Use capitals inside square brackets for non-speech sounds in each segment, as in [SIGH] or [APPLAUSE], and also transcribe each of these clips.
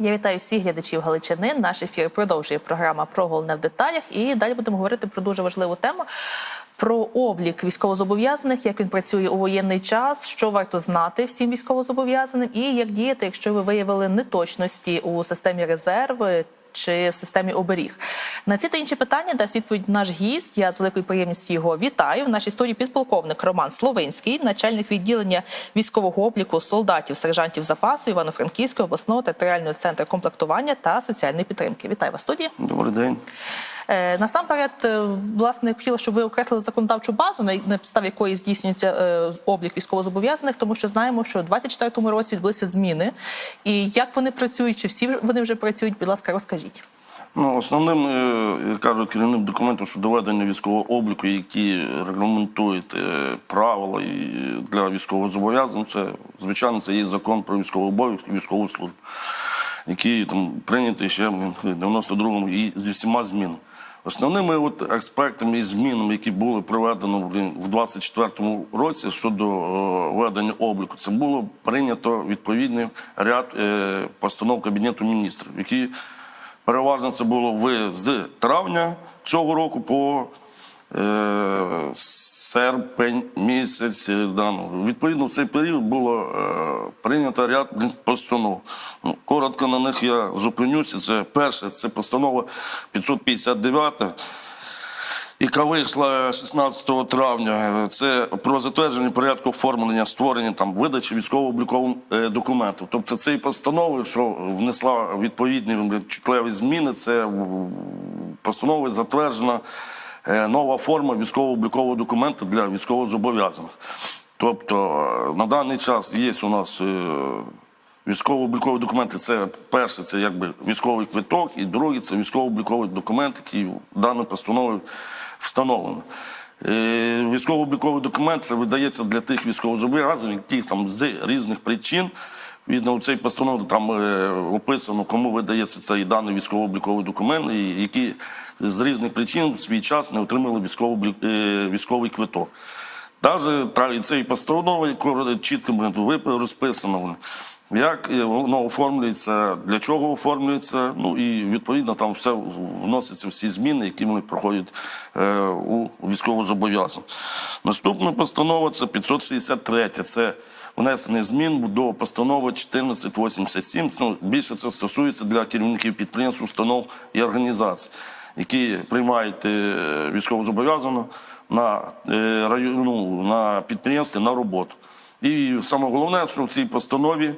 Я вітаю всіх глядачів Галичини. Наш ефір продовжує програма про головне в деталях. І далі будемо говорити про дуже важливу тему. Про облік військовозобов'язаних, як він працює у воєнний час, що варто знати всім військовозобов'язаним, і як діяти, якщо ви виявили неточності у системі резерв чи в системі оберіг. На ці та інші питання дасть відповідь наш гість. Я з великою приємністю його вітаю. В нашій студії підполковник Роман Словинський, начальник відділення військового обліку солдатів, сержантів запасу Івано-Франківського обласного територіального центру комплектування та соціальної підтримки. Вітаю вас студії. Добрий день. Е, Насамперед, е, власне, хотіла, щоб ви окреслили законодавчу базу, на підставі якої здійснюється е, облік військовозобов'язаних, тому що знаємо, що у 24-му році відбулися зміни. І як вони працюють, чи всі вони вже працюють, будь ласка, розкажіть. Ну, основним, як кажуть, керівним документом щодо ведення військового обліку, які регламентують правила для військовозобов'язаних, це звичайно це є закон про військовий обов'язок і військову службу, який там прийнятий ще в 92-му і зі всіма змінами. Основними от аспектами і змінами, які були проведені в 24-му році щодо е, ведення обліку, це було прийнято відповідний ряд е, постанов Кабінету міністрів, які Переважно це було з травня цього року по серпень місяць. е, даного. Відповідно, в цей період було е, прийнято ряд постанов. Ну, коротко на них я зупинюся. Це перше, це постанова 559 яка вийшла 16 травня. Це про затвердження порядку оформлення, створення там видачі військово-облікових е, документів. Тобто цієї постанови, що внесла відповідні чутливі зміни, це м, постановою затверджена е, нова форма військово-облікового документу для військовозобов'язаних. Тобто е, на даний час є у нас. е, Військово-облікові документи це перше, це якби військовий квиток, і другий це військово-обліковий документ, який даною постановою встановлено. Е, Військово-обліковий документ це видається для тих військовозобов'язаних, які там з різних причин. Відно, у цій постанові там е, описано, кому видається цей даний військово-обліковий документ, які з різних причин в свій час не отримали військово-облік- е, військовий квиток. Та і цієї постанови чітко розписано, як е, воно оформлюється, для чого оформлюється. Ну і відповідно там все вносяться всі зміни, які вони проходять е, у військовозобов'язаних. Наступна постанова це 563. Це внесення змін до постанови 1487. Ну, більше це стосується для керівників підприємств, установ і організацій, які приймають е, військовозобов'язаного на, е, район- ну, на підприємстві на роботу. І саме головне, що в цій постанові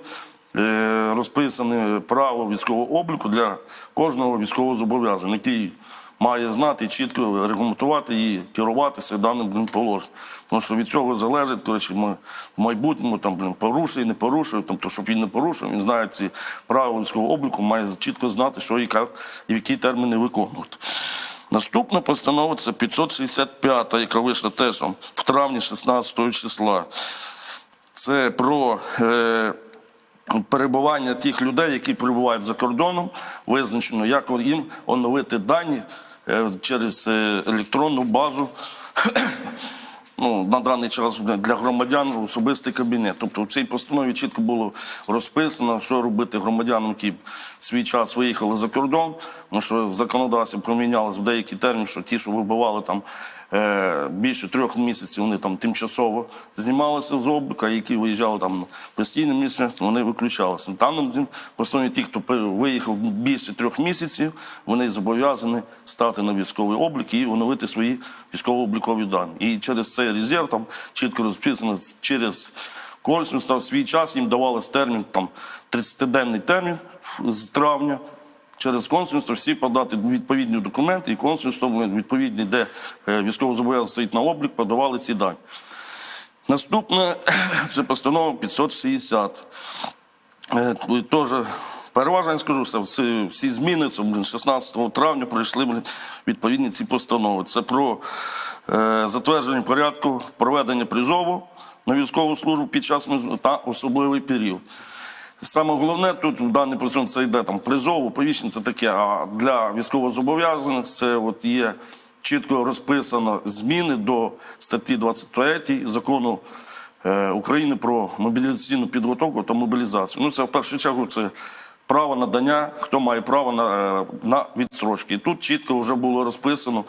е, розписане право військового обліку для кожного військовозобов'язаного, який має знати чітко регламентувати і керуватися даним блін, положенням. Тому що від цього залежить, коротше, ми в майбутньому там, блін, порушує, не порушує, тобто, щоб він не порушив, він знає ці правила військового обліку, має чітко знати, що і як, і в які терміни виконувати. Наступна постанова це 565, яка вийшла теж в травні 16 числа. Це про е, перебування тих людей, які перебувають за кордоном, визначено, як їм оновити дані через е, електронну базу. Ну, на даний час для громадян особистий кабінет. Тобто в цій постанові чітко було розписано, що робити громадянам, які свій час виїхали за кордон. Тому що в законодавстві помінялось в деякі терміни, що ті, що вибивали там е, більше трьох місяців, вони там тимчасово знімалися з обліку, а які виїжджали там постійне місце, вони виключалися. Там постанові ті, хто виїхав більше трьох місяців, вони зобов'язані стати на військовий облік і оновити свої військово-облікові дані. І через цей резерв там чітко розписано через консульство в свій час їм давали термін там 30-денний термін з травня. Через консульство всі подати відповідні документи, і консульство відповідні, де е, військовозобов'язаний стоїть на облік, подавали ці дані. Наступне [CLEARS THROAT] це постанова 560. Е, Теж переважно я скажу, що всі, всі зміни це блін, 16 травня пройшли блін, відповідні ці постанови. Це про е, затвердження порядку проведення призову на військову службу під час та особливий період. Саме головне тут в даний процент це йде там призов, оповіщення, це таке. А для військовозобов'язаних це от є чітко розписано зміни до статті 23 закону е, України про мобілізаційну підготовку та мобілізацію. Ну це в першу чергу це право надання, хто має право на, е, на відсрочки. І тут чітко вже було розписано,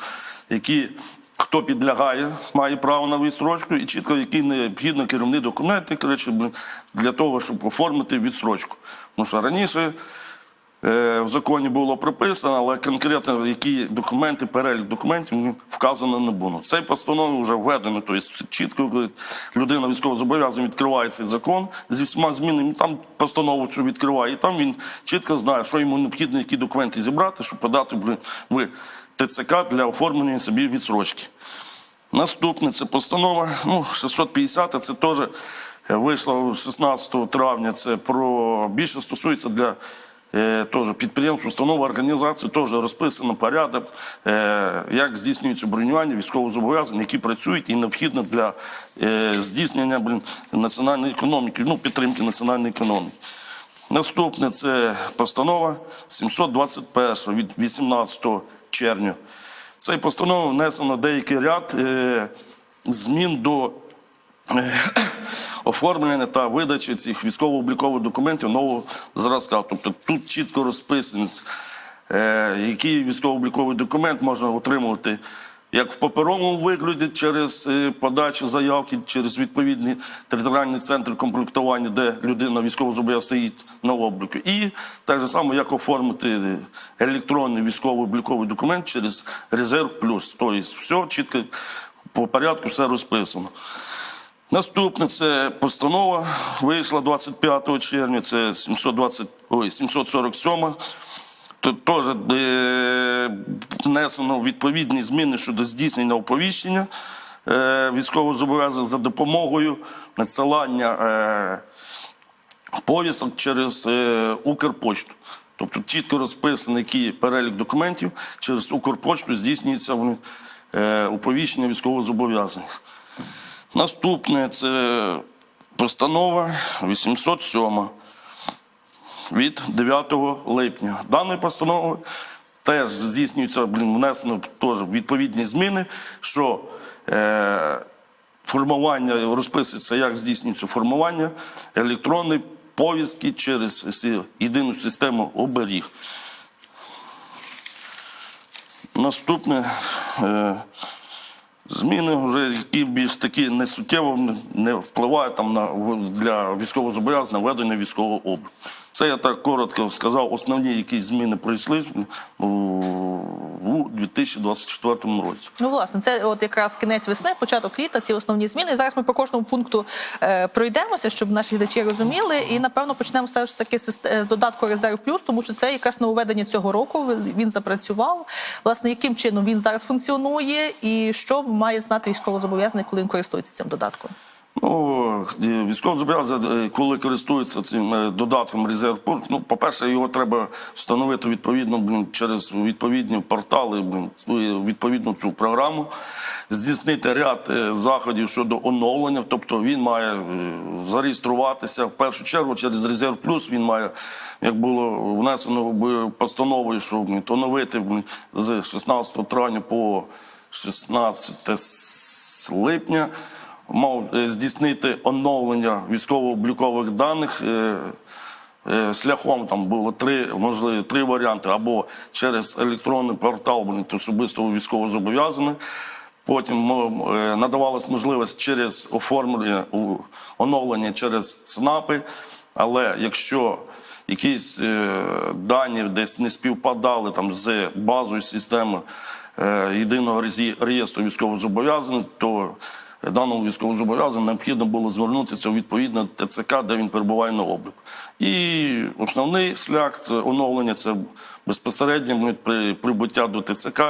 які. Хто підлягає, має право на відсрочку, і чітко, які необхідні керівні документи коротше, для того, щоб оформити відсрочку. Тому що раніше в законі було прописано, але конкретно які документи, перелік документів вказано не було. В цій постанові вже введено, тобто чітко коли людина військовозобов'язана відкриває цей закон зі всіма змінами, там постанову цю відкриває, і там він чітко знає, що йому необхідно, які документи зібрати, щоб подати в ТЦК для оформлення собі відсрочки. Наступне це постанова ну, 650, це теж е, вийшло 16 травня. Це про більше стосується для е, теж підприємств, установ, організацій, теж розписано порядок, е, як здійснюється бронювання військовозобов'язань, які працюють і необхідно для е, здійснення блін, національної економіки, ну, підтримки національної економіки. Наступне це постанова 721 від 18 червня. Цей постанова внесено деякий ряд е, змін до е, [CLEARS THROAT] оформлення та видачі цих військово-облікових документів нового зразка. Тобто тут чітко розписано, е, який військово-обліковий документ можна отримувати як в паперовому вигляді через е, подачу заявки, через відповідний територіальний центр комплектування, де людина військово стоїть на обліку. І так же само, як оформити електронний військово-обліковий документ через резерв плюс. Тобто все чітко по порядку, все розписано. Наступне це постанова вийшла 25 червня, це 720, ой, 747. Тут теж е, внесено відповідні зміни щодо здійснення оповіщення е, військовозобов'язаних за допомогою надсилання е, повісток через Укрпочту. Тобто чітко розписано, який перелік документів через Укрпочту здійснюється оповіщення військовозобов'язаних. Наступне це постанова 807 від 9 липня. Даною постановою теж здійснюється, блін, внесено теж відповідні зміни, що е, формування розписується, як здійснюється формування електронної повістки через єдину систему оберіг. Наступне е, зміни, вже які більш такі несуттєво не впливають там на для військовозобов'язаних на ведення військового обліку. Це я так коротко сказав, основні які зміни пройшли у, у 2024 році. Ну, власне, це от якраз кінець весни, початок літа, ці основні зміни. Зараз ми по кожному пункту е, пройдемося, щоб наші глядачі розуміли. І напевно почнемо все ж таки з, з додатку Резерв Плюс, тому що це якраз нововведення цього року. Він запрацював. Власне, яким чином він зараз функціонує, і що має знати військовозобов'язаний, коли він користується цим додатком? Ну, військовозобов'язаний, коли користуються цим е, додатком резерв пункт, ну, по-перше, його треба встановити відповідно через відповідні портали, блін, ну, відповідну цю програму, здійснити ряд е, заходів щодо оновлення. Тобто він має е, зареєструватися в першу чергу через резерв плюс. Він має, як було внесено постановою, що блін, оновити з 16 травня по 16 липня мав е, здійснити оновлення військово-облікових даних. е, е, Шляхом там було три можливі три варіанти: або через електронний портал блін, особистого військовозобов'язаних. Потім надавалась можливість через оформлення оновлення через ЦНАПи. Але якщо якісь дані десь не співпадали там з базою системи єдиного реєстру військовозобов'язаних, то даному військовозобов'язаному необхідно було звернутися у відповідне ТЦК, де він перебуває на обліку. І основний шлях це оновлення, це безпосередньо прибуття до ТЦК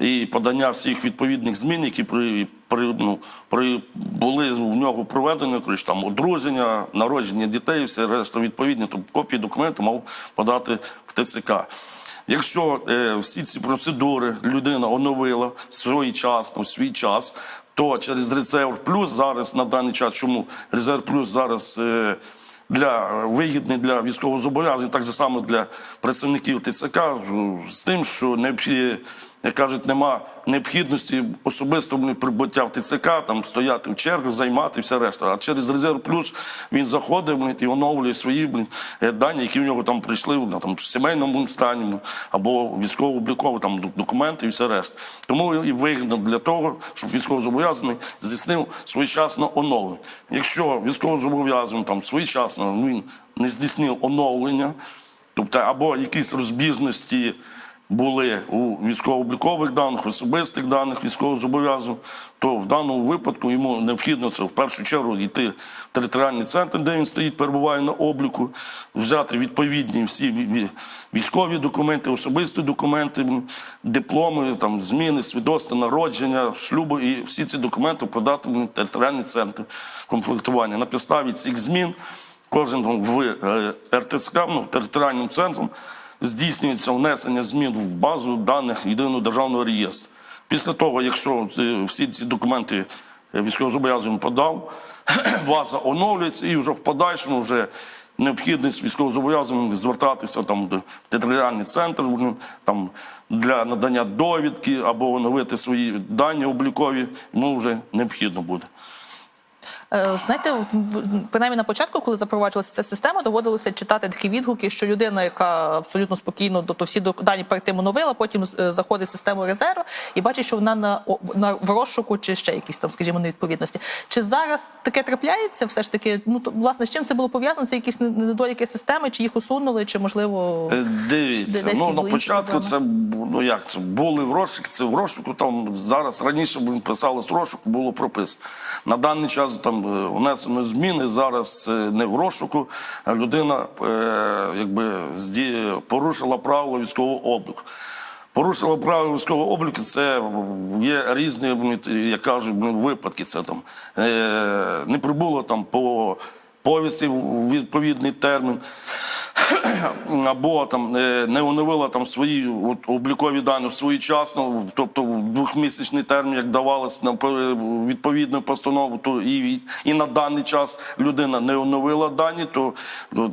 і подання всіх відповідних змін, які при, при, ну, при були в нього проведені, тобто там одруження, народження дітей, все решта відповідні, то копії документу мав подати в ТЦК. Якщо е, всі ці процедури людина оновила своєчасно, в свій час, то через резерв плюс зараз на даний час, чому резерв плюс зараз е, для вигідний для військовозобов'язаних, так само для працівників ТЦК, з тим, що необхідно, як кажуть, нема необхідності особистого прибуття в ТЦК, там стояти в чергах, займати все решта. А через резерв плюс він заходить блін, і оновлює свої блін, е, дані, які в нього там прийшли блін, там, в сімейному стані або військово-облікові там документи і все решта. Тому і вигідно для того, щоб військовозобов'язаний здійснив своєчасно оновлення. Якщо військовозобов'язаний там своєчасно він не здійснив оновлення, тобто або якісь розбіжності були у військово-облікових даних, особистих даних військового військовозобов'язаних, то в даному випадку йому необхідно це в першу чергу йти в територіальний центр, де він стоїть, перебуває на обліку, взяти відповідні всі ві- ві- військові документи, особисті документи, дипломи, там, зміни, свідоцтва, народження, шлюбу, і всі ці документи подати в територіальний центр комплектування. На підставі цих змін кожен в е, РТЦК, ну, територіальним центром, здійснюється внесення змін в базу даних єдиного державного реєстру. Після того, якщо всі ці документи е, військовозобов'язаний подав, [CLEARS THROAT] база оновлюється і вже в подальшому вже необхідність військовозобов'язаним звертатися там до територіальний центр ну, там, для надання довідки або оновити свої дані облікові, йому вже необхідно буде. Е, Знаєте, принаймні на початку, коли запроваджувалася ця система, доводилося читати такі відгуки, що людина, яка абсолютно спокійно тобто всі док- дані перед тим оновила, потім е, заходить в систему резерву і бачить, що вона на, на в розшуку чи ще якісь там, скажімо, невідповідності. Чи зараз таке трапляється? Все ж таки, ну то власне з чим це було пов'язано? Це якісь недоліки системи, чи їх усунули, чи можливо Е, Дивіться, ну на початку це ну як це були в розшуку, це в розшуку. Там зараз раніше писалось в розшуку, було прописано. На даний час там е, внесено зміни. Зараз е, не в розшуку. Людина е, якби порушила правила військового обліку. Порушила правила військового обліку, це є різні, як кажуть, випадки. Це там е, не прибуло там по повісті в відповідний термін [CLEARS THROAT] або там е, не оновила там свої от, облікові дані своєчасно, тобто в двохмісячний термін, як давалось на відповідну постанову, то і, і на даний час людина не оновила дані, то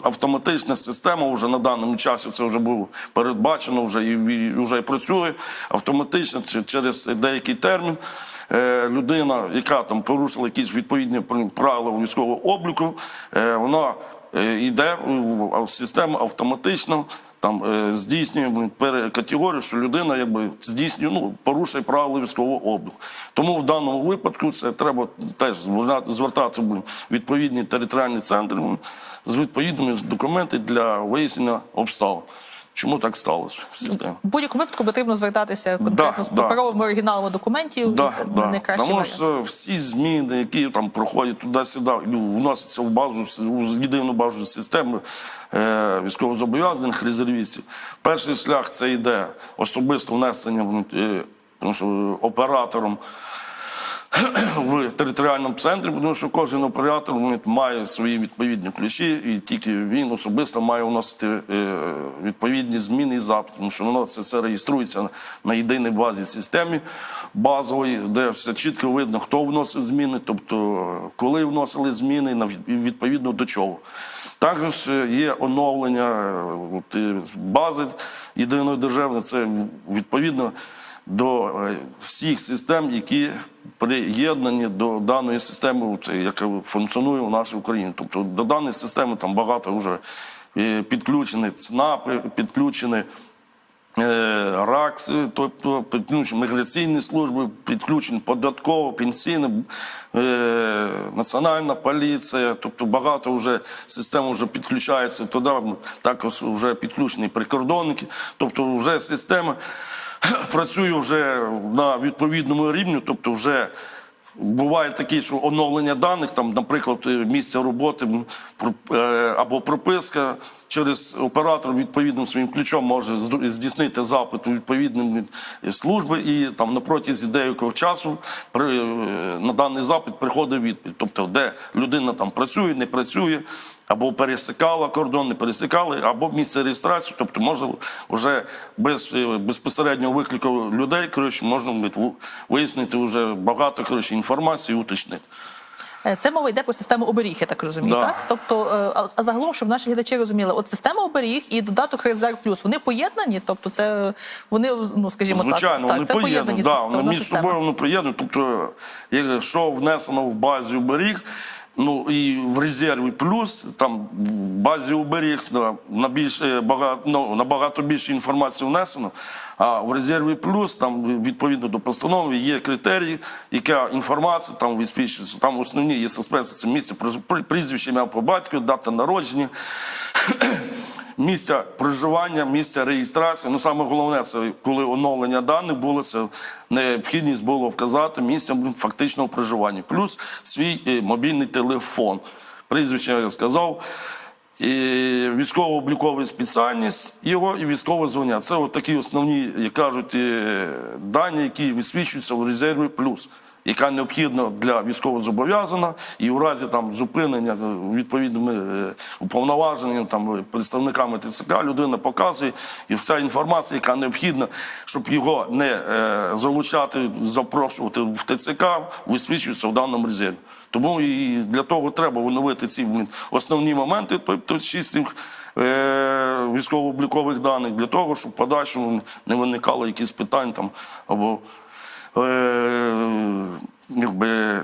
автоматична система вже на даному часі це вже було передбачено, вже і вже і працює автоматично через деякий термін. Е, Людина, яка там порушила якісь відповідні правила військового обліку, е, вона е, йде в система автоматично там здійснює блін, пере- категорію, що людина якби здійснює, ну порушує правила військового обліку. Тому в даному випадку це треба теж звертати в відповідні територіальні центри з відповідними документами для вияснення обставин. Чому так сталося в в будь-якому випадку потрібно звертатися конкретно з да. паперовими оригіналами документів. Да, і да. найкращий Тому варіант. що всі зміни, які там проходять туди-сюди, ну, вносяться в базу в єдину базу системи е, військовозобов'язаних резервістів. Перший шлях це йде особисто внесення е, тому що оператором в територіальному центрі, тому що кожен оператор має свої відповідні ключі, і тільки він особисто має вносити е, відповідні зміни і запити, тому що воно це все реєструється на єдиній базі системі базової, де все чітко видно, хто вносив зміни, тобто коли вносили зміни, на відповідно до чого. Також е, є оновлення е, бази єдиної державної, це відповідно до е, всіх систем, які приєднані до даної системи, це, яка функціонує у нашій Україні. Тобто до даної системи там багато вже е, підключені ЦНАПи, підключені. Е, РАКС, тобто підключені міграційні служби, підключені податково, пенсійне, е, національна поліція, тобто багато вже систем вже підключається туди, також вже підключені прикордонники, тобто вже система [CLEARS THROAT] працює вже на відповідному рівні, тобто вже Буває такі, що оновлення даних, там, наприклад, місця місце роботи е, або прописка через оператор відповідним своїм ключом може здійснити запит у відповідні е, служби, і там на протязі деякого часу при, е, на даний запит приходить відповідь. Тобто, де людина там працює, не працює, або пересикала кордон, не пересикали, або місце реєстрації, тобто можна вже без е, безпосереднього виклику людей, коротше, можна вияснити вже багато коротше, інформації уточнити. Е, Це мова йде про систему оберіг, я так розумію. Да. Так, тобто, е, а- загалом, щоб наші глядачі розуміли, от система оберіг і додаток резерв плюс вони поєднані, тобто це вони, ну скажімо Звичайно, так, вони так це поєднані. поєднані Да, вони між система. собою вони поєднані. Тобто, якщо внесено в базі оберіг, ну і в резерві плюс, там в базі оберіг на, більш е, багато, ну, набагато більше інформації внесено, а в резерві плюс там відповідно до постанови є критерії, яка інформація там висвічується. Там основні є суспенсії, це місце прізвище, ім'я по батьку, дата народження. Місця проживання, місця реєстрації. Ну саме головне, це коли оновлення даних було, це необхідність було вказати місце фактичного проживання, плюс свій е, мобільний телефон. Прізвище я сказав. І військово-обліковий спеціальність його і військове звання. Це от такі основні, як кажуть, е, дані, які висвічуються в резерві плюс, яка необхідна для військовозобов'язаного, і у разі там зупинення е, відповідними е, уповноваженими там представниками ТЦК людина показує, і вся інформація, яка необхідна, щоб його не е, залучати, запрошувати в ТЦК, висвічується в даному резерві. Тому і для того треба оновити ці основні моменти, тобто шість е, військово-облікових даних, для того, щоб в подальшому не виникало якісь питань там або якби.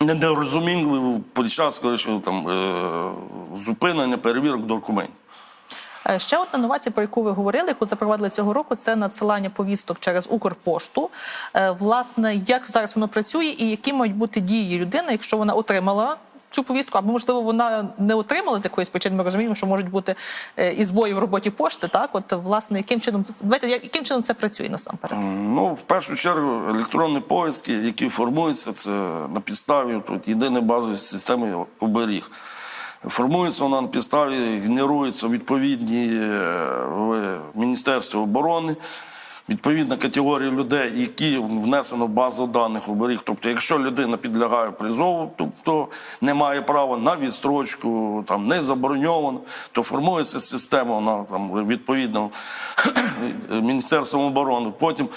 Недорозумінь під час там, е, зупинення, перевірок документів. Е, Ще одна новація, про яку ви говорили, яку запровадили цього року, це надсилання повісток через Укрпошту. Е, Власне, як зараз воно працює, і які мають бути дії людини, якщо вона отримала цю повістку, або можливо вона не отримала з якоїсь причини. Ми розуміємо, що можуть бути е, і збої в роботі пошти. Так, от власне, яким чином давайте, яким чином це працює насамперед? Ну, в першу чергу, електронні повістки, які формуються, це на підставі тут, єдиної базової системи оберіг. Формується вона на підставі, генеруються відповідні е, в Міністерстві оборони. Відповідна категорія людей, які внесено в базу даних оберіг. Тобто, якщо людина підлягає призову, тобто не має права на відстрочку, там не забороньовано, то формується система вона там відповідно [CLEARS THROAT] Міністерством оборони. Потім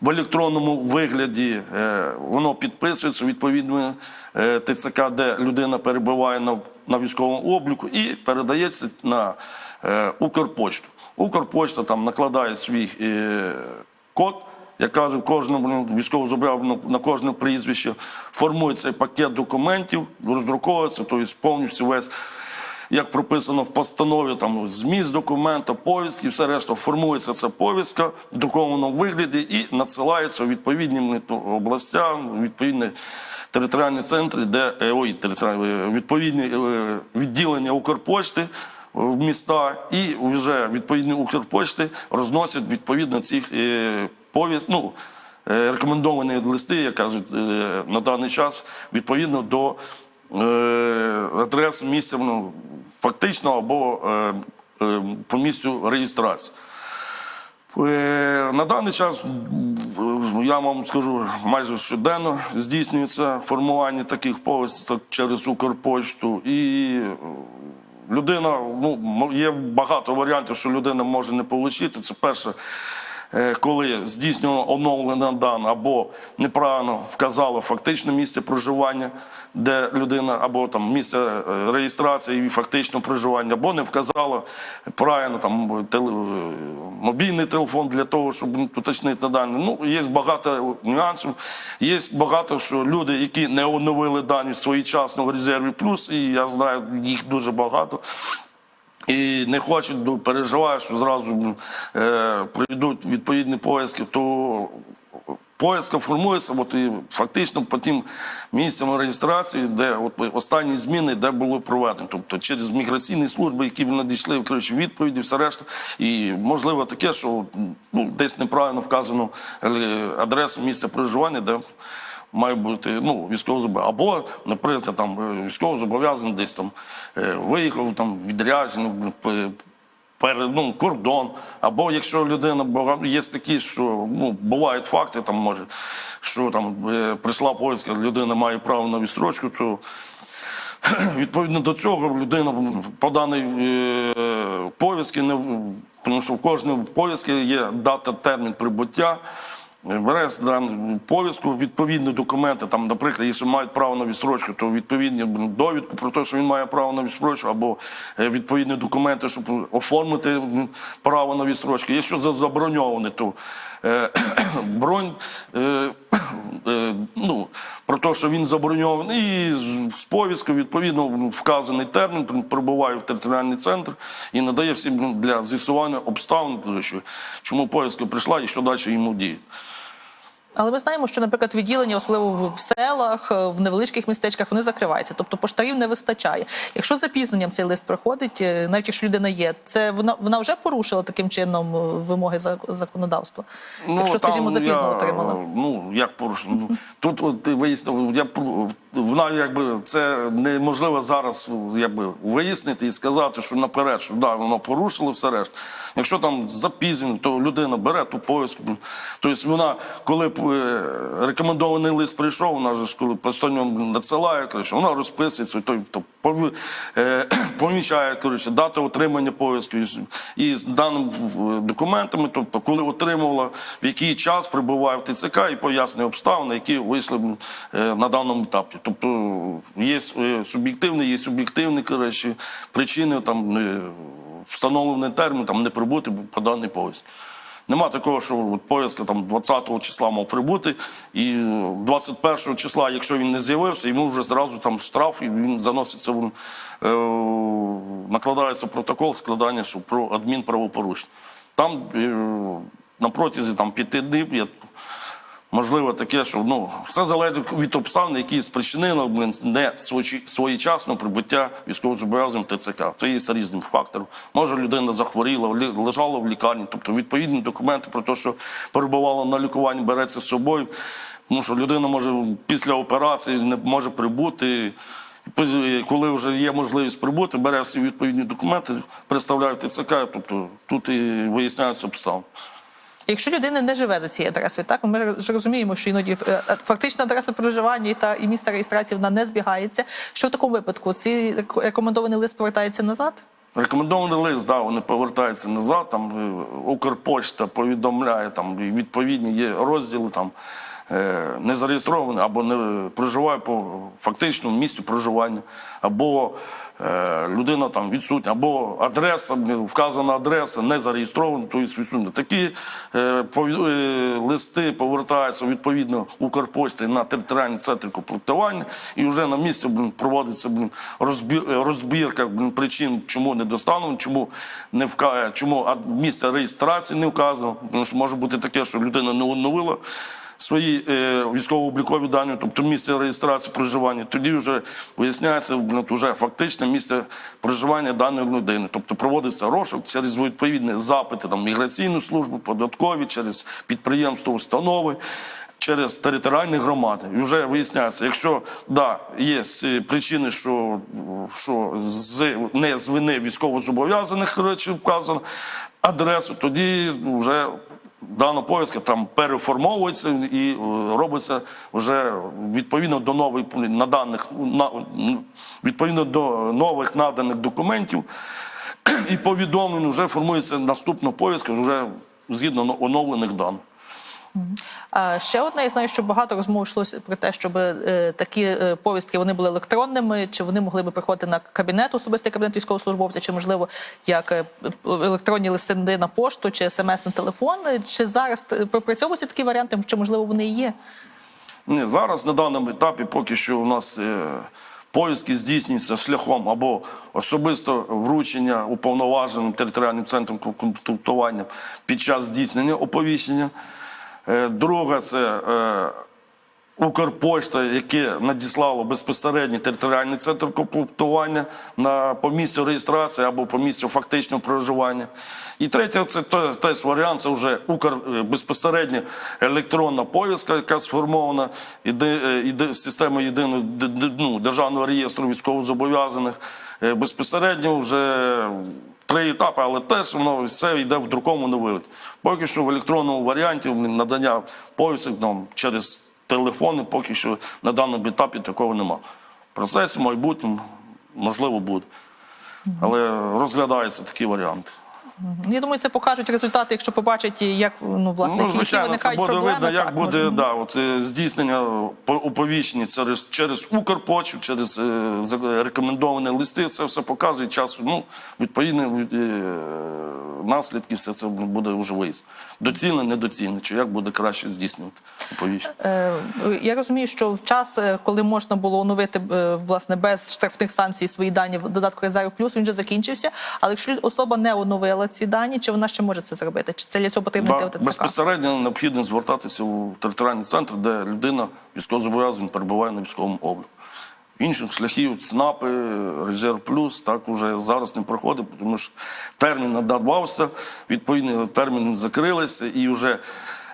в електронному вигляді е, воно підписується відповідно е, ТЦК, де людина перебуває на, на військовому обліку, і передається на е, Укрпочту. Укрпочта там накладає свій е, код. Я кажу, кожному військовозобов'язаному на кожне прізвище формується пакет документів, роздруковується, тобто повністю весь, як прописано в постанові, там зміст документа, повістки, все решта формується ця повістка в друкованому вигляді і надсилається у відповідні ну, областям, відповідні територіальні центри, де е, ой, територіальні, е, відповідні відділення Укрпошти в міста, і вже відповідні Укрпошти розносять відповідно цих е, повість, ну, е, рекомендовані листи, як кажуть, е, на даний час відповідно до адреси місця ну, фактично або по місцю реєстрації. На даний час я вам скажу, майже щоденно здійснюється формування таких повісток через Укрпочту. І людина, ну, є багато варіантів, що людина може не отримати. Це перше, коли здійснювано оновлена дана або неправильно вказала фактичне місце проживання, де людина, або там місце е, реєстрації і фактичного проживання, або не вказала правильно там е, мобільний телефон для того, щоб уточнити дані. Ну, є багато нюансів. Є багато, що люди, які не оновили дані своєчасно в резерві плюс, і я знаю, їх дуже багато. І не хочуть, ну, переживають, що зразу е, прийдуть відповідні поїздки, то поїздка формується от, і фактично по тим місцям реєстрації, де от, останні зміни, де було проведено. Тобто через міграційні служби, які надійшли коротше, відповіді, все решта. І можливо таке, що ну, десь неправильно вказано е, адреса місця проживання, де має бути ну, військовозобов'язаний. Або, наприклад, там е, військовозобов'язаний десь там е, виїхав там відрядження, п- пере, ну, кордон. Або якщо людина є такі, що ну, бувають факти, там може, що там е, прийшла поїздка, людина має право на відстрочку, то [CLEARS THROAT] Відповідно до цього людина по даній не, тому що в кожній повістці є дата, термін прибуття. Бере повістку, відповідні документи, там, наприклад, якщо мають право на відстрочку, то відповідні довідку про те, що він має право на відстрочку, або е, відповідні документи, щоб оформити право на відстрочку. Якщо за- заброньоване, то е, [CLEARS THROAT] бронь. Е, ну, про те, що він заброньований, і з- повісткою, відповідно, вказаний термін прибуває в територіальний центр і надає всім ну, для з'ясування обставин, що чому повістка прийшла і що далі йому діяти. Але ми знаємо, що, наприклад, відділення, особливо в- селах, е, в невеличких містечках, вони закриваються. Тобто поштарів не вистачає. Якщо запізненням цей лист проходить, е, навіть якщо людина є, це вона вона вже порушила таким чином е, вимоги за- законодавства. якщо, скажімо, запізно я, отримала. Ну, як порушено. Ну, тут от вияснив, я вона якби це неможливо зараз якби вияснити і сказати, що наперед, що да, воно порушило все решта. Якщо там запізнено, то людина бере ту повістку. Тобто вона, коли рекомендований лист прийшов, вона ж коли постоянно надсилає, коротше, вона розписується, той, то е, [CLEARS THROAT] помічає коротше, дати отримання повістки і, з даними е, документами, тобто коли отримувала, в який час прибуває в ТЦК і пояснює обставини, які вийшли е, на даному етапі. Тобто є е, суб'єктивні, є суб'єктивні причини там е, встановлений термін там не прибути по даній повістці. Нема такого, що от повістка там 20-го числа мав прибути, і 21-го числа, якщо він не з'явився, йому вже зразу там штраф, і він заноситься в е, накладається протокол складання що про адмінправопорушення. Там е, на протязі п'яти днів є Можливо, таке, що ну все залежить від обставин, які спричинили блин, не своєчасно прибуття військовозобов'язаним ТЦК. Це є різним фактором. Може, людина захворіла, лежала в лікарні, тобто відповідні документи про те, що перебувала на лікуванні, береться з собою. Тому що людина може після операції не може прибути. Коли вже є можливість прибути, бере всі відповідні документи, представляє в ТЦК, тобто тут і виясняються обставини. Якщо людина не живе за цією адресою, так ми ж розуміємо, що іноді е, е, фактична адреса проживання та і місце реєстрації вона не збігається. Що в такому випадку? Цей рекомендований лист повертається назад? Рекомендований лист, да, вони повертаються назад. Там е, Укрпошта повідомляє, там відповідні є розділи там не зареєстровані або не проживає по фактичному місцю проживання, або людина там відсутня, або адреса, вказана адреса не зареєстрована, то відсутня. Такі е, е, листи повертаються відповідно Укрпошти на територіальний центр комплектування, і вже на місці блін, проводиться блін, розбірка блін, причин, чому не доставлено, чому не вка... чому місце реєстрації не вказано. Тому що може бути таке, що людина не оновила свої е, військово-облікові дані, тобто місце реєстрації проживання, тоді вже виясняється вже фактичне місце проживання даної людини. Тобто проводиться розшук через відповідні запити там, міграційну службу, податкові, через підприємства, установи. Через територіальні громади. І вже виясняється, якщо да, є е, причини, що, що з, не з вини військовозобов'язаних речі вказано адресу, тоді вже дана повістка там переформовується і е, робиться вже відповідно до нових наданих на, відповідно до нових наданих документів і повідомлень вже формується наступна повістка вже згідно оновлених даних. Ще одне, я знаю, що багато розмов йшлося про те, щоб е, такі е, повістки вони були електронними, чи вони могли би приходити на кабінет, особистий кабінет військовослужбовця, чи можливо як е, електронні листи на пошту, чи смс на телефон. Чи зараз пропрацьовуються такі варіанти, чи можливо вони є? Ні, зараз на даному етапі поки що у нас повістки здійснюються шляхом або особисто вручення уповноваженим територіальним центром комплектування під час здійснення оповіщення. Е, друге це е, Укрпошта, яке надіслало безпосередньо територіальний центр комплектування на по місцю реєстрації або по місцю фактичного проживання. І третє, це те- теж варіант, це вже Укр е, безпосередньо електронна повістка, яка сформована іде, іде системою єдиного ну, державного реєстру військовозобов'язаних. Безпосередньо вже три етапи, але теж воно все йде в друкованому вигляді. Поки що в електронному варіанті надання повісток нам через телефони, поки що на даному етапі такого нема. Процес майбутньому можливо буде. Але розглядаються такі варіанти. Я думаю, це покажуть результати, якщо побачать, як ну власне Ну, звичайно, це виникають буде проблеми. видно, як так, буде може. да, от, е, здійснення по- оповіщення через, через Укрпочту, через е, рекомендовані листи. Це все покаже і час. Ну, відповідно, від, е, наслідки все це буде вже виїзд. Доцільно, недоцільно, чи як буде краще здійснювати оповіщення. Е, Я розумію, що в час, е, коли можна було оновити е, власне без штрафних санкцій свої дані в додатку резерв плюс, він вже закінчився. Але якщо особа не оновила ці дані, чи вона ще може це зробити? Чи це для цього потрібно Да, ТЦК? безпосередньо необхідно звертатися у територіальний центр, де людина військовозобов'язана перебуває на військовому обліку. Інших шляхів, ЦНАПи, резерв плюс, так уже зараз не проходить, тому що термін надавався, відповідно, терміни закрилися, і вже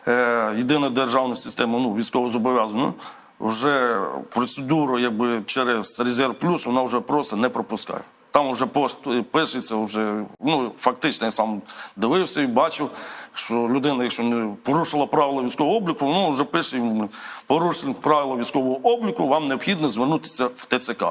е, єдина державна система ну, військовозобов'язана, вже процедуру якби, через резерв плюс вона вже просто не пропускає. Там вже пост пишеться, вже ну фактично я сам дивився і бачив, що людина, якщо не порушила правила військового обліку, ну вже пише порушення правила військового обліку, вам необхідно звернутися в ТЦК.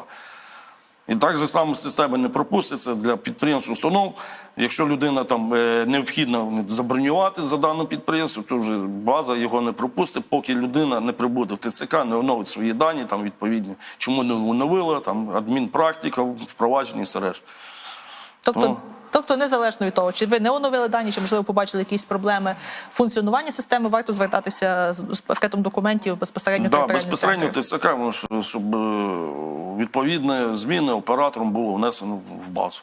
І так же саме система не пропуститься для підприємств, установ. Якщо людина там е, необхідно забронювати за дане підприємство, то вже база його не пропустить, поки людина не прибуде в ТЦК, не оновить свої дані, там відповідні, чому не оновила, там адмінпрактика, впровадження і все решта. Тобто, Ну. Тобто, незалежно від того, чи ви не оновили дані, чи можливо побачили якісь проблеми функціонування системи, варто звертатися з, пакетом документів безпосередньо Да, безпосередньо ТСК, щоб- е, зміни оператором було внесено в базу.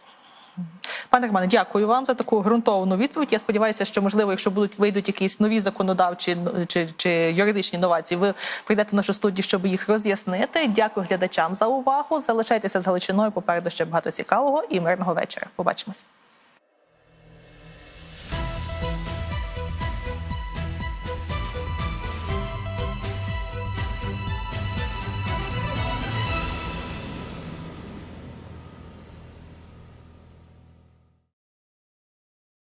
Пане Романе, дякую вам за таку ґрунтовну відповідь. Я сподіваюся, що можливо, якщо будуть вийдуть якісь нові законодавчі ну, чи, чи юридичні новації, ви прийдете в нашу студію, щоб їх роз'яснити. Дякую глядачам за увагу. Залишайтеся з Галичиною. Попереду ще багато цікавого і мирного вечора. Побачимось.